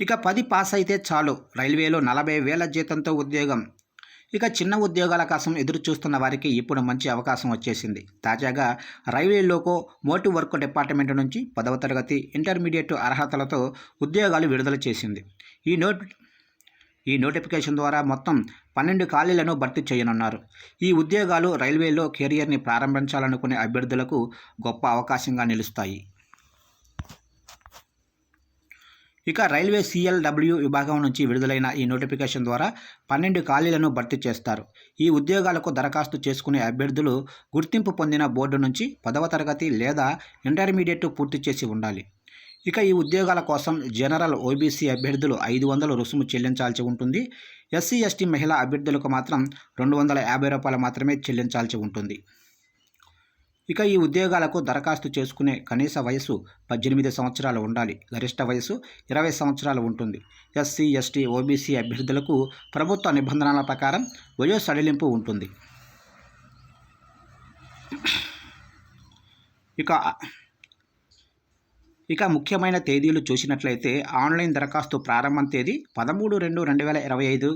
ఇక పది పాస్ అయితే చాలు. రైల్వేలో నలభై వేల జీతంతో ఉద్యోగం. ఇక చిన్న ఉద్యోగాల కోసం ఎదురు చూస్తున్న వారికి ఇప్పుడు మంచి అవకాశం వచ్చేసింది. తాజాగా రైల్వేలోకో మోటివ్ వర్క్ డిపార్ట్మెంట్ నుంచి పదవ తరగతి ఇంటర్మీడియట్ అర్హతలతో ఉద్యోగాలు విడుదల చేసింది. ఈ నోట్ ఈ నోటిఫికేషన్ ద్వారా మొత్తం పన్నెండు ఖాళీలను భర్తీ చేయనున్నారు. ఈ ఉద్యోగాలు రైల్వేలో కెరియర్ని ప్రారంభించాలనుకునే అభ్యర్థులకు గొప్ప అవకాశంగా నిలుస్తాయి. ఇక రైల్వే సిఎల్డబ్ల్యూ విభాగం నుంచి విడుదలైన ఈ నోటిఫికేషన్ ద్వారా పన్నెండు ఖాళీలను భర్తీ చేస్తారు. ఈ ఉద్యోగాలకు దరఖాస్తు చేసుకునే అభ్యర్థులు గుర్తింపు పొందిన బోర్డు నుంచి పదవ తరగతి లేదా ఇంటర్మీడియట్ పూర్తి చేసి ఉండాలి. ఇక ఈ ఉద్యోగాల కోసం జనరల్ ఓబీసీ అభ్యర్థులు ఐదు వందలు రుసుము చెల్లించాల్సి ఉంటుంది. ఎస్సీ ఎస్టీ మహిళా అభ్యర్థులకు మాత్రం రెండు వందల యాభై రూపాయలు మాత్రమే చెల్లించాల్సి ఉంటుంది. ఇక ఈ ఉద్యోగాలకు దరఖాస్తు చేసుకునే కనీస వయసు పద్దెనిమిది సంవత్సరాలు ఉండాలి. గరిష్ట వయసు ఇరవై సంవత్సరాలు ఉంటుంది. ఎస్సీ ఎస్టీ ఓబీసీ అభ్యర్థులకు ప్రభుత్వ నిబంధనల ప్రకారం వయో సడలింపు ఉంటుంది. ఇక ఇక ముఖ్యమైన తేదీలు చూసినట్లయితే ఆన్లైన్ దరఖాస్తు ప్రారంభం తేదీ పదమూడు రెండు రెండు వేల ఇరవై ఐదు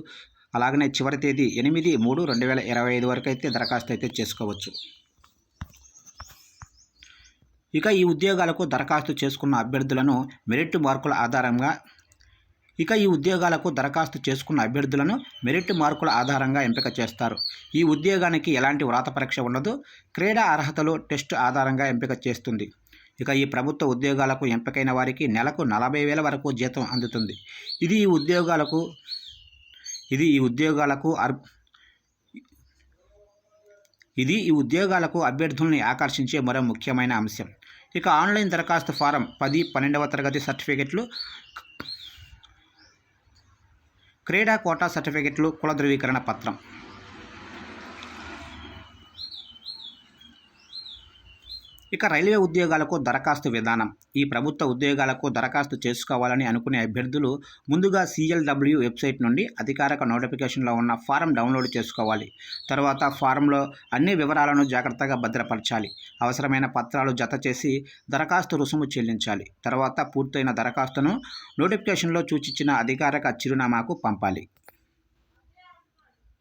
అలాగనే చివరి తేదీ ఎనిమిది మూడు రెండు వేల ఇరవై ఐదు వరకు అయితే దరఖాస్తు అయితే చేసుకోవచ్చు. ఇక ఈ ఉద్యోగాలకు దరఖాస్తు చేసుకున్న అభ్యర్థులను మెరిట్ మార్కుల ఆధారంగా ఇక ఈ ఉద్యోగాలకు దరఖాస్తు చేసుకున్న అభ్యర్థులను మెరిట్ మార్కుల ఆధారంగా ఎంపిక చేస్తారు. ఈ ఉద్యోగానికి ఎలాంటి వ్రాత పరీక్ష ఉండదు. క్రీడా అర్హతలు టెస్ట్ ఆధారంగా ఎంపిక చేస్తుంది. ఇక ఈ ప్రభుత్వ ఉద్యోగాలకు ఎంపికైన వారికి నెలకు నలభై వేల వరకు జీతం అందుతుంది. ఇది ఈ ఉద్యోగాలకు ఇది ఈ ఉద్యోగాలకు అర్ ఇది ఈ ఉద్యోగాలకు అభ్యర్థుల్ని ఆకర్షించే మరో ముఖ్యమైన అంశం. ఇక ఆన్లైన్ దరఖాస్తు ఫారం పది పన్నెండవ తరగతి సర్టిఫికెట్లు క్రీడా కోటా సర్టిఫికెట్లు కుల ధృవీకరణ పత్రం. ఇక రైల్వే ఉద్యోగాలకు దరఖాస్తు విధానం. ఈ ప్రభుత్వ ఉద్యోగాలకు దరఖాస్తు చేసుకోవాలని అనుకునే అభ్యర్థులు ముందుగా సిఎల్డబ్ల్యూ వెబ్సైట్ నుండి అధికారిక నోటిఫికేషన్లో ఉన్న ఫారం డౌన్లోడ్ చేసుకోవాలి. తర్వాత ఫారంలో అన్ని వివరాలను జాగ్రత్తగా భద్రపరచాలి. అవసరమైన పత్రాలు జత చేసి దరఖాస్తు రుసుము చెల్లించాలి. తర్వాత పూర్తయిన దరఖాస్తును నోటిఫికేషన్లో సూచించిన అధికారిక చిరునామాకు పంపాలి.